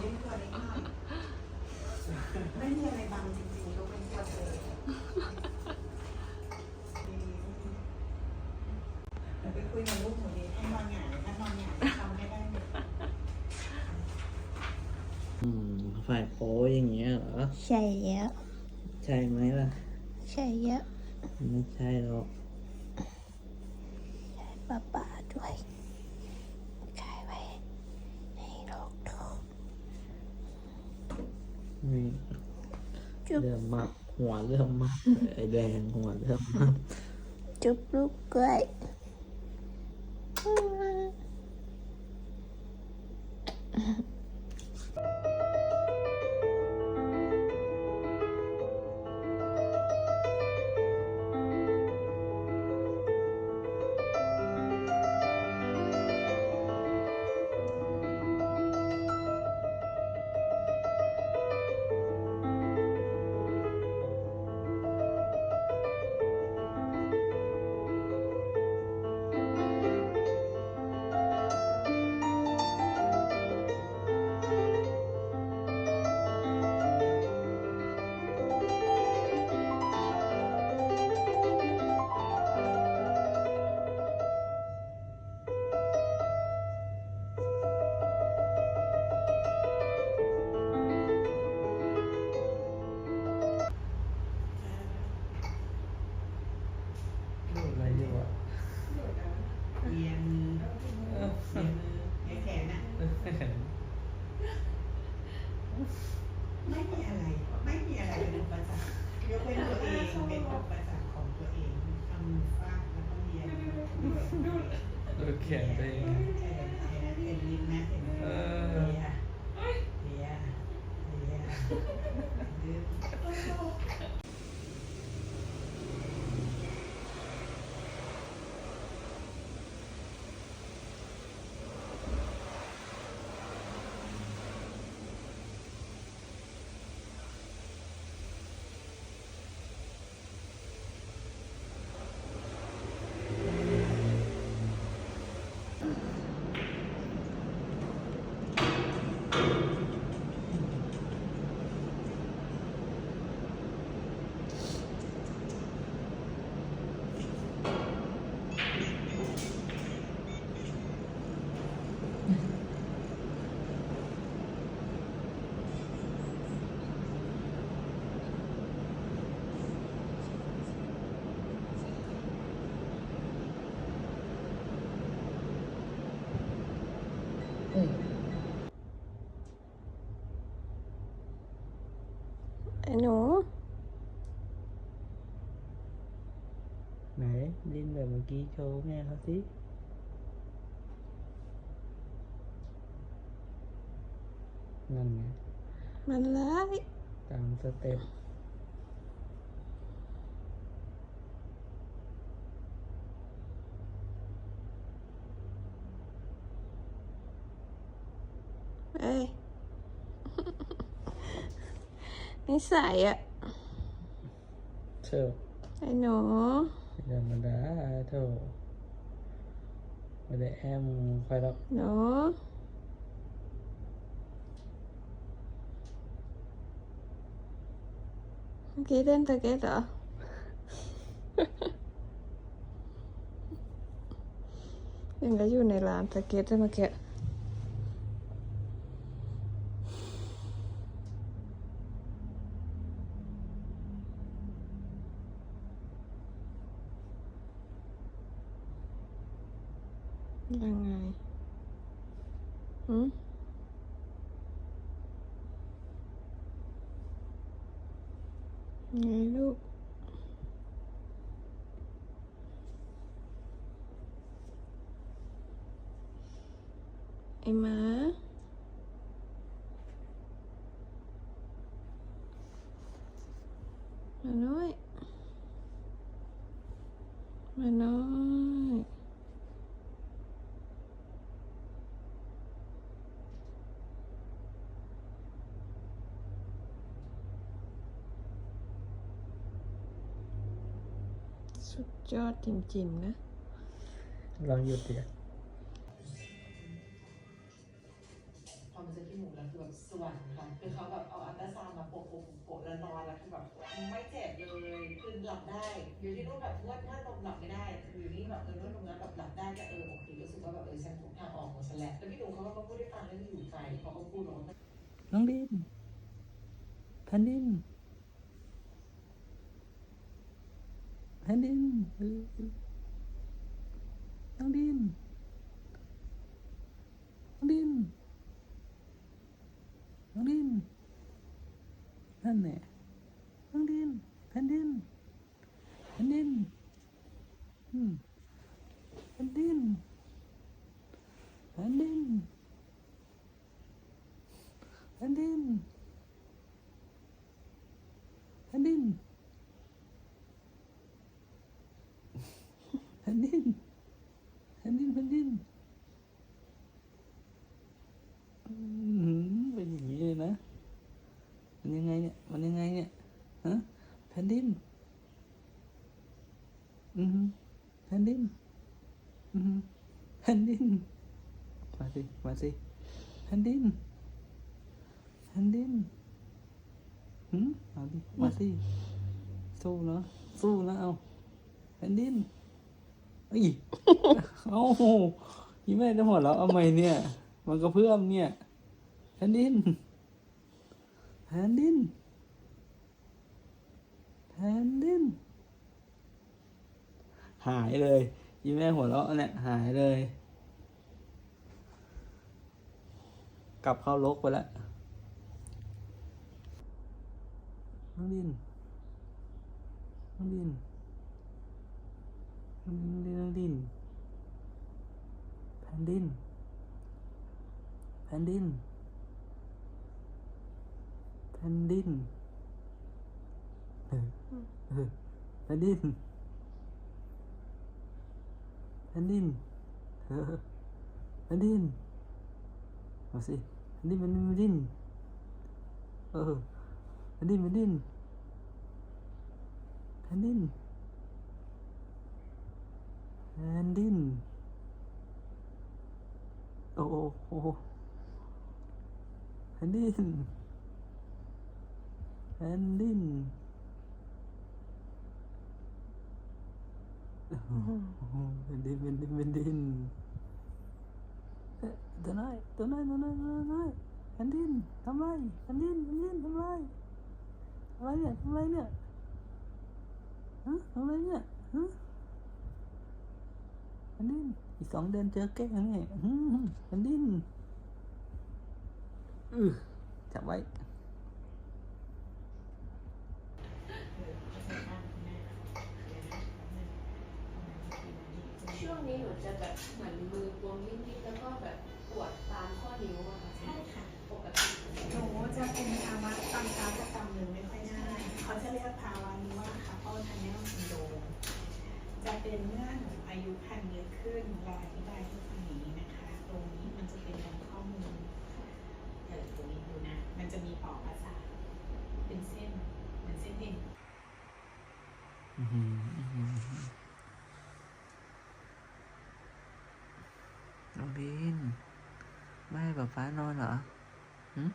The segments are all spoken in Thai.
เล่นตัวเล็กมากไม่มีอะไรบังจริงๆยกเป็นตัวเธอเดี๋ยวไปคุยกับลูกหนูดีให้นอนหงายถ้านอนหงายทำไม่ได้หมดอืมฝ่ายโป้อย่างเงี้ยเหรอ ใช่เยอะใช่ไหมล่ะ ใช่เยอะไม่ใช่หรอกป้าป้าด้วยขายไว้ให้ลูกดู นี่จุ๊บเริ่มมักหัวเริ่มมักไอแดงหัวเริ่มมักจุ๊บลูกก ไอ้หนูไหนดิ้นแบบเมื่อกี้โชว์แม่เขาสิ นั่นไงมันร้ายตามสเต็ปเอ้ยนิสัยอะเชิญไอ้หนูธรรมดาโถไม่ได้แอมใครหรอกหนูเมื่อกี้เล่นตะเก็ตเหรอ ยังก็อยู่ในร้านตะเก็ตเลยเมื่อกี้ยังไงหืมไงลูก ไอ้หมา มาน้อย มาน้อยสุดยอดจริงๆนะ ลองหยุดเดี๋ยว แบบเออฉันพบทางออกหมดฉันแล้วแล้วพี่หนุ่มเขาก็พูดให้ฟังเรื่องอยู่ไฟเขาก็พูดบอกว่าน้องดินแผ่นดินแผ่นดินน้องดินน้องดินน้องดินนั่นแหละน้องดินแผ่นดินแผ่นดินอืมแผ่นดินแผ่นดิน แผ่นดินแผ่นดินแผ่นดินแผ่นดินแผ่นดินอืมเป็นอย่างนี้เลยนะ มันยังไงเนี่ย มันยังไงเนี่ย ฮะ แผ่ นดิน อืมแผ่นดิน อืมแผ่นดิน มาสิ มาสิแผ่นดินแผ่นดินหืมเอาดิ มาสิ สู้เนาะสู้นะเอาแผ่นดินอีเอายี่แม่จะหัวเราะเอาไหมเนี่ย มันก็เพื่อมเนี่ยแผ่นดินแผ่นดิน แผ่นดินหายเลยยี่แม่หัวเราะเนี่ยหายเลย กลับเข้าลกไปแล้วน้องดินน้องดินน้องดินน้องดินแผ่นดินแผ่นดินแผ่นดินเออเออ แผ่นดินแผ่นดินแผ่นดินมาสิแผ่นดินแผ่นดินแผ่นดินเออแผ่นดินแผ่นดินแผ่นดินแผ่นดินโอ้โอ้โอ้แผ่นดินแผ่นดิน โอ้โหแผ่นดินแผ่นดินแผ่นดินเอ๊ะตัวน้อยตัวน้อยตัวน้อยตัวน้อยแผ่นดินทำไรแผ่นดินแผ่นดินทำไรอะไรเนี่ยทำอะไรเนี่ยฮะทำอะไรเนี่ยฮะแผ่นดินอีกสองเดือนเจอแก้งไงอืมแผ่นดินอือจับไว้ ช่วงนี้หนูจะแบบเหมือนมือบวมนิดๆแล้วก็แบบปวดตามข้อนิ้วอะค่ะใช่ค่ะปกติหนูจะเป็นภาวะตอนเช้าจะตอนหนึ่งไม่ค่อยได้เขาจะเรียกภาวะนี้ว่าคาร์ปอลทันเนลซินโดรมจะเป็นเมื่อหนูอายุคันเยอะขึ้นเราอธิบายให้ฟังอย่างนี้นะคะ ตรงนี้มันจะเป็นลำข้อมูลเออตรงนี้ดูนะ มันจะมีปอกประสาทเป็นเส้นเหมือนเส้นเอ็นอื้อหืออื้อหือ น้องบินไม่ให้ป๊าป๊านอนเหรอหืม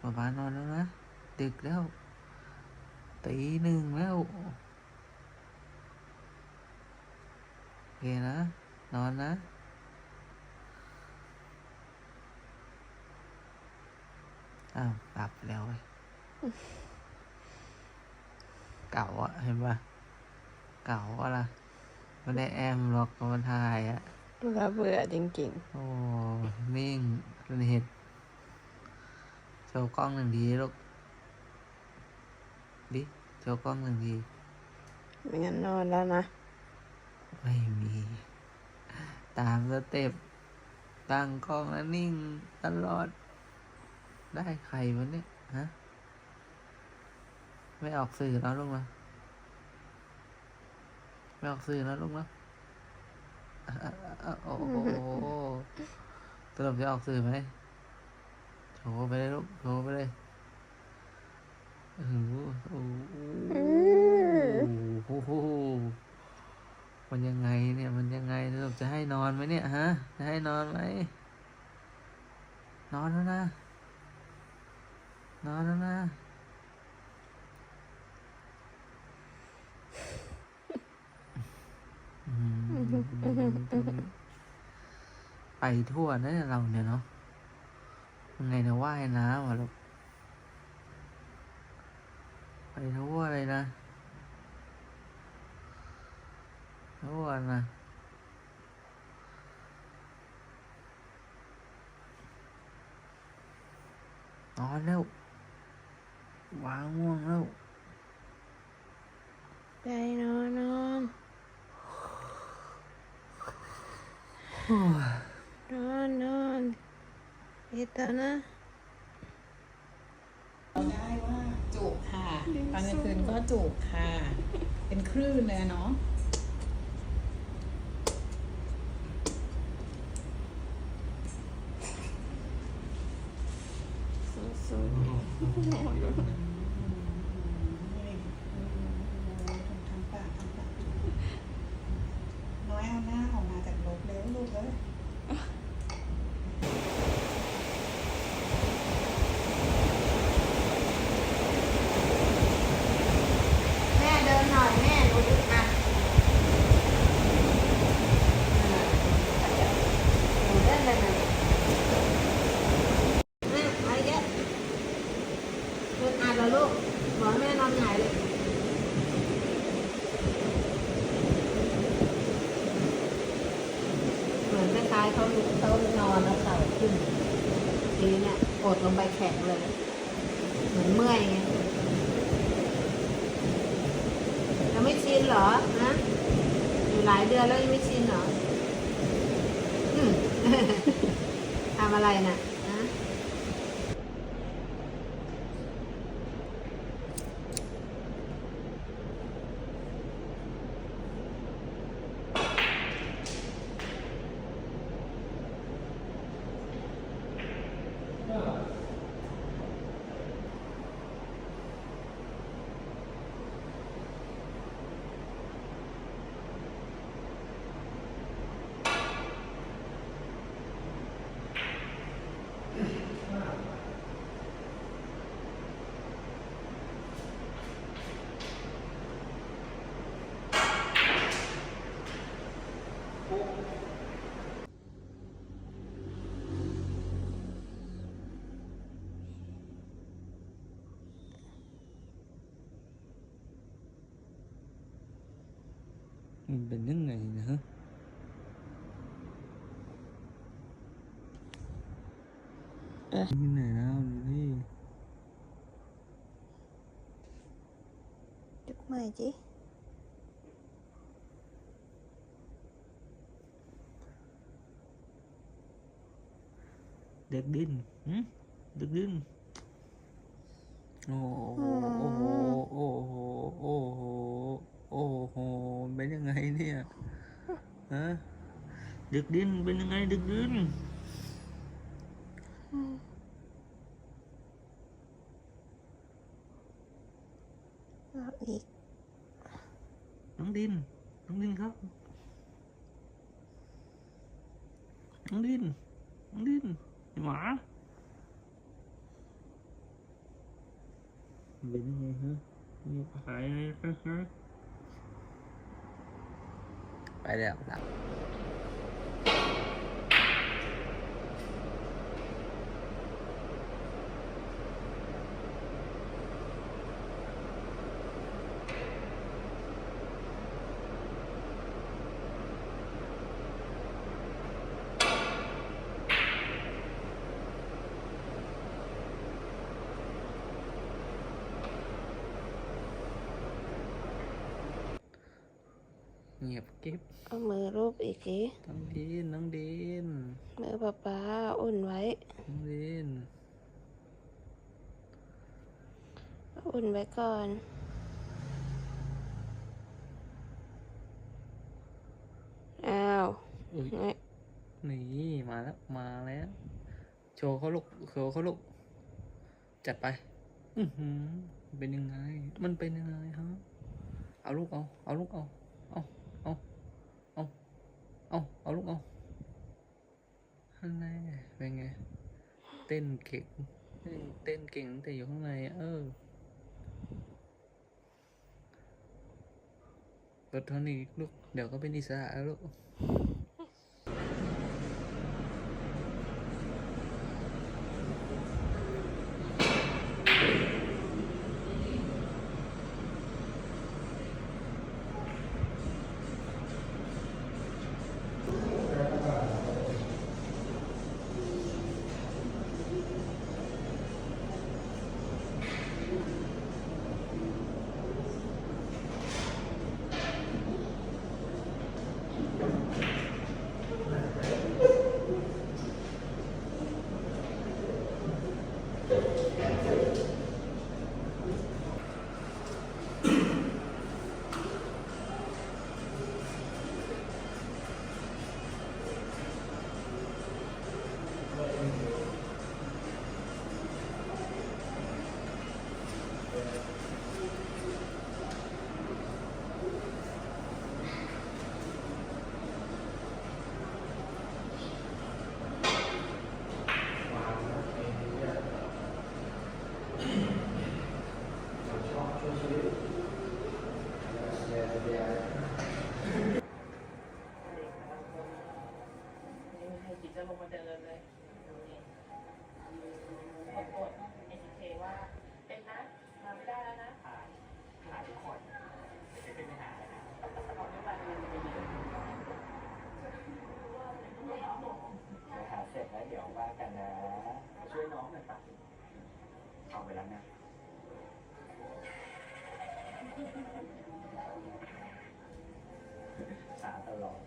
ป๊าป๊านอนแล้วนะดึกแล้วตีหนึ่งแล้ว โอเคนะ นอนนะอ้าวหลับแล้วเว้ยเก่าอะเห็นปะ เก่าอะล่ะไม่ได้แอมหรอกมันถ่ายอะว่าเบื่อจริงโอ้นิ่งเป็นเห็ดโชว์กล้องหนึ่งทีลูกดิโชว์กล้องหนึ่งที ๆไม่งั้นนอนแล้วนะ ไม่มี ตามสเต็ปตั้งกล้องแล้วนิ่งตลอด ได้ใครวะเนี่ย ฮะ ไม่ออกสื่อแล้วลูกนะไม่ ออกสื่อแล้วลูกนะอะอะอะโอ้โหสรุปจะออกสื่อไหมโชว์ไปเลยลูกโชว์ไปเลยโอ้โหโอ้โหโอ้โหมันยังไงเนี่ย มันยังไงสรุปจะให้นอนไหมเนี่ยฮะ จะให้นอนไหม นอนแล้วนะ นอนแล้วนะ อืม ไปทั่วนะเนี่ยเราเนี่ยเนาะยังไงนะว่ายน้ำอะลูกไปทั่วเลยนะทั่วนะนอนแล้ววางง่วงแล้วไปนอนนอน โอ้ย นอนนอนอีตานะได้ว่าจูบค่ะ ตอนกลางคืนก็จูบค่ะ เป็นคลื่นเลยอะเนาะสู้ท memory. มันเป็นยังไงนะฮะนี่ไหนแล้วนี่ โอ้โหโอ้โหโอ้โหโอ้โหโอ้โห เป็นยังไงเนี่ย ฮะเด็กดินเป็นยังไงเด็กดินเอาอีกน้องดิน น้องดินครับ น้องดิน น้องดินไอ้หมาเป็นยังไงฮะนี่หายเลยฮะฮะ ไปแล้ เงียบกิ๊บเอามือรูปอีกสิน้องดินน้องดินมือป๊าป๊าอุ่นไว้ น้องดินอุ่นไว้ก่อนอ้าวอุ้ยเนี่ยนี่มาแล้วมาแล้ว โชว์เขาลูกโชว์เขาลูกจัดไป อือหือเป็นยังไง มันเป็นยังไงฮะ เอาลูกเอา เอาลูกเอา เอาเอาลูกเอาข้างในเป็นไง เต้นเก่งเต้นเก่งแต่อยู่ข้างในอะเออลดเท่านี้ลูก เดี๋ยวก็เป็นอิสระแล้วลูก นะสาตลอด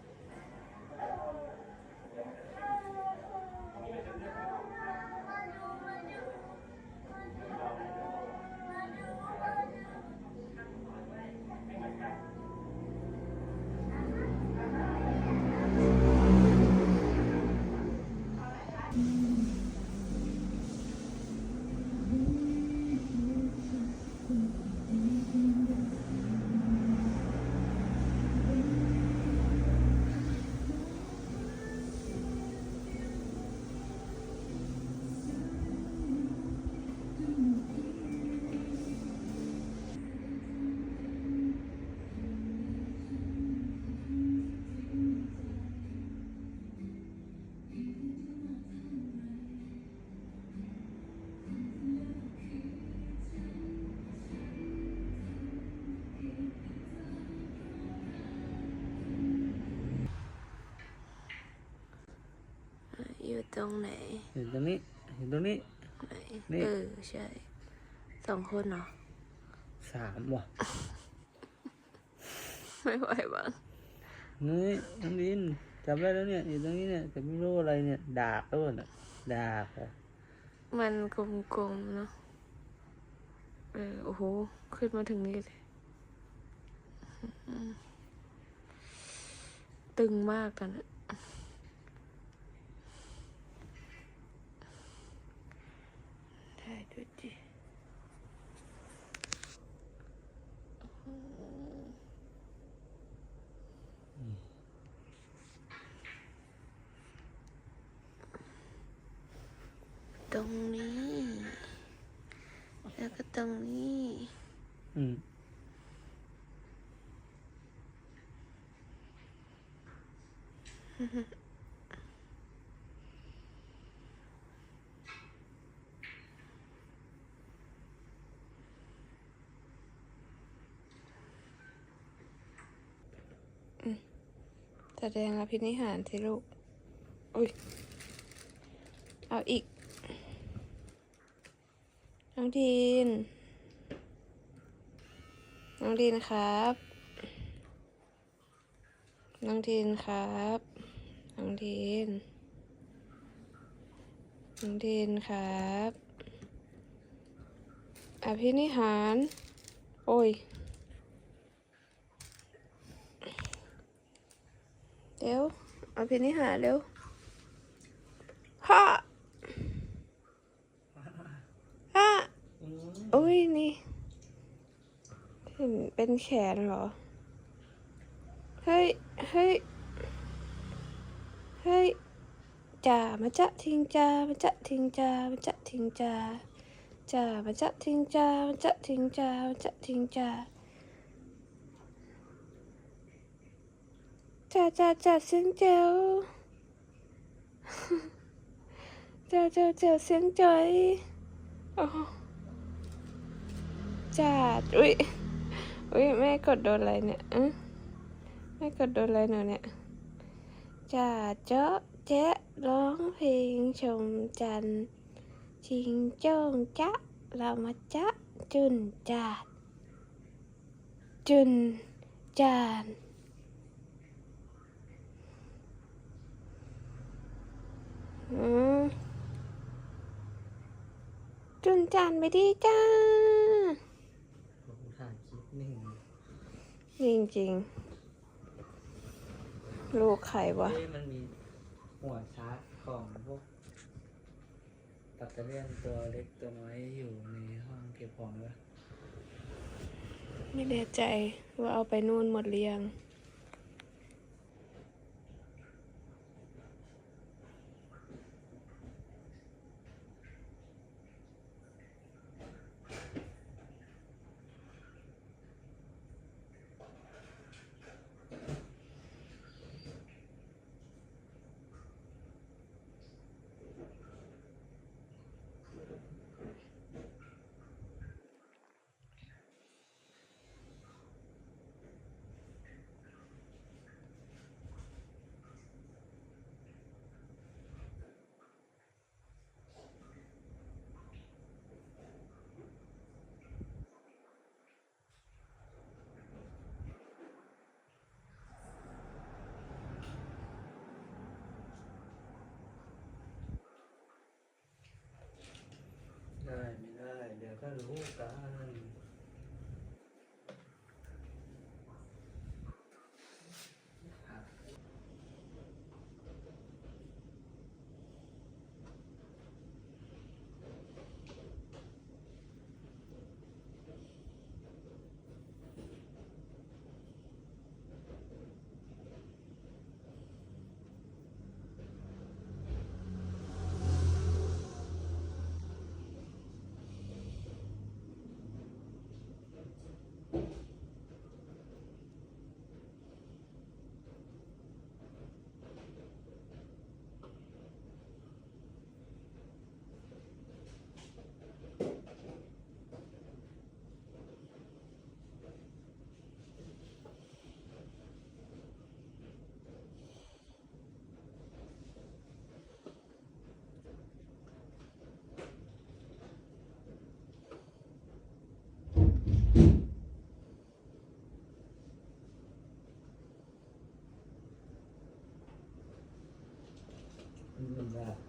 ตรงไหน เห็นตรงนี้ เห็นตรงนี้ ไหนนี่ เออใช่สองคนเหรอสามว่ะไม่ไหวบ้างนี่น้องดินจำได้แล้วเนี่ยอยู่ตรงนี้เนี่ยแต่ไม่รู้อะไรเนี่ยดากแล้วน่ะดากอะมันกลมๆเนาะเออโอ้โห ขึ้นมาถึงนี่เลยอืมตึงมากกันอะได้ดูดิต รงนี้ แล้วก็ตรงนี้ อืม แสดงอภินิหารสิลูก อุ้ย เอาอีก น้องดีน น้องดีนครับ น้องดีนครับ น้องดีน น้องดีนครับอภินิหาร โอ้ย เร็วอาพินิหารเร็วฮ่าฮ่าอุ้ยนี่ เป็นแขนเหรอ เฮ้ย เฮ้ย เฮ้ยจ่ามาจะทิ้งจ่ามาจะทิ้งจ่ามาจะทิ้งจ่าจ่ามาจะทิ้งจ่ามาจะทิ้งจ่ามาจะทิ้งจ่าจ่าจ่าจ่าเสียงเจ้าจ่าเจ่าเจ่าเสียงจอยอ๋อจ่าอุ้ย อุ้ยแม่กดโดนอะไรเนี่ยอะแม่กดโดนอะไรหนูเนี่ยจ่าเจ๊ะแจ๊ะร้องเพลงชมจันทร์ชิงจ้องจ๊ะเรามาจ๊ะจุนจาดจุนจานอืมจุนจานไปดีจ้า ผมถ่ายคลิปหนึ่ง จริงจริงๆ ลูกใครวะ เอ้ยมันมีหัวชาร์จของพวกปัตเตอร์เลียนตัวเล็กตัวน้อยอยู่ในห้องเก็บของด้วย ไม่แน่ใจว่าเอาไปนู่นหมดหรือยัง อืม